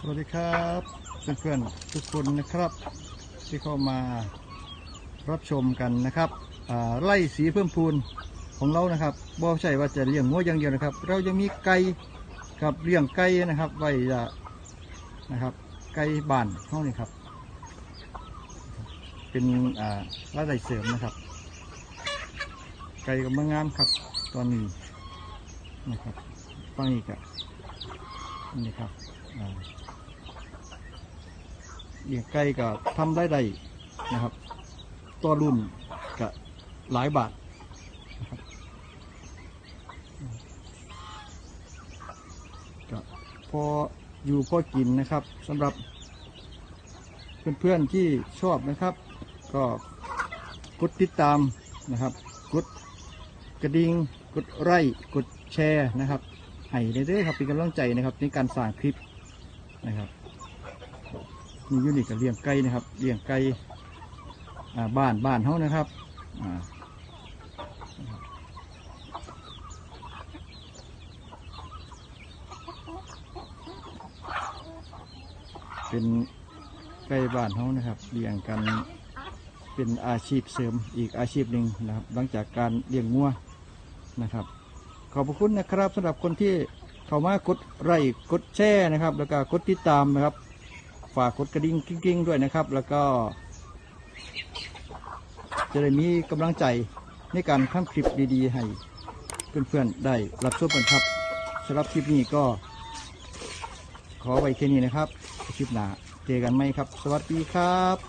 สวัสดีครับเพื่อนๆทุกคนนะครับที่เข้ามารับชมกันนะครับไล่สีเพิ่มพูนของเรานะครับบ่ใช่ว่าจะเลี้ยงงัวอย่างเดียวนะครับ เรายังมีไก่กับเลี้ยงไก่นะครับไว้จะนะครับไก่บ้านเท่านี้ครับ เป็นรายได้เสริมนะครับ ไก่กับมางามครับตอนนี้นะครับฟังอีกอะนี่ครับ เลี้ยงไก่ก็ทำได้ได้นะครับ ตัวรุ่นก็หลายบาทนะครับก็พออยู่พอกินนะครับสำหรับเพื่อนๆที่ชอบนะครับ ก็กดติดตามนะครับ กดกระดิ่งกดไลค์กดแชร์นะครับให้ได้เด้อครับเป็นกำลังใจนะครับในการสร้างคลิป นะครับมียูนิคกับเลี้ยงไก่นะครับเลี้ยงไก่บ้านบ้านเขานะครับเป็นไก่บ้านเขานะครับเลี้ยงกันเป็นอาชีพเสริมอีกอาชีพหนึ่งนะครับ หลังจากการเลี้ยงงัวนะครับ ขอบคุณนะครับสำหรับคนที่ เข้ามากดไลค์กดแชร์นะครับ แล้วก็กดติดตามนะครับ ฝากกดกระดิ่งกิ้งๆด้วยนะครับ แล้วก็ จะได้มีกำลังใจในการทำคลิปดีๆ ให้เพื่อนๆได้รับชมกันครับสำหรับคลิปนี้ก็ ขอไว้แค่นี้นะครับคลิปหน้าเจอกันไหมครับ สวัสดีครับ